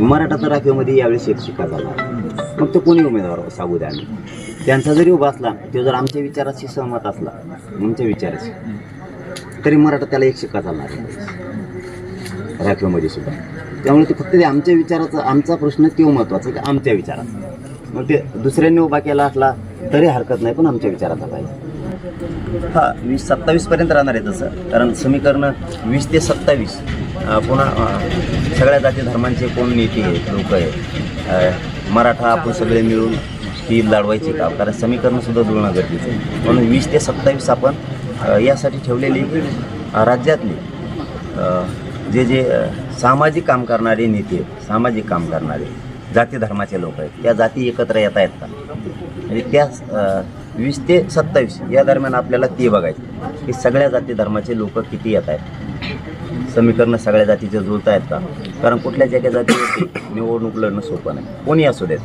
मराठा तर राखीवमध्ये यावेळेस एक शिक्का झाला. मग तो कोणी उमेदवार हो, सांगू द्या आम्ही. त्यांचा जरी उभा असला तो जर आमच्या विचाराशी सहमत असला आमच्या विचाराशी तरी मराठा त्याला एक शिक्का चालणार आहे राखीवमध्ये सुद्धा. त्यामुळे ते फक्त ते आमच्या विचाराचा आमचा प्रश्न तो महत्त्वाचा की आमच्या विचाराचा. मग ते दुसऱ्यांनी उभा केला असला तरी हरकत नाही पण आमच्या विचाराचा पाहिजे. हा वीस सत्तावीसपर्यंत राहणार आहे तसं. कारण समीकरणं वीस ते सत्तावीस. पुन्हा सगळ्या जाती धर्मांचे कोण नेते आहेत लोक आहेत मराठा आपण सगळे मिळून ही लढवायची काम. कारण समीकरणसुद्धा जुळणं गरजेचं आहे. म्हणून वीस ते सत्तावीस आपण यासाठी ठेवलेली राज्यातली जे जे सामाजिक काम करणारे नेते आहेत, सामाजिक काम करणारे जाती धर्माचे लोक आहेत त्या जाती एकत्र येत आहेत का म्हणजे त्या वीस ते सत्तावीस या दरम्यान आपल्याला ते बघायचं. की सगळ्या जाती धर्माचे लोक किती येत आहेत. समीकरणं सगळ्या जातीचे जुळत आहेत का? कारण कुठल्या एका जातीवरती निवडणूक लढणं सोपं नाही. कोणी असू देत?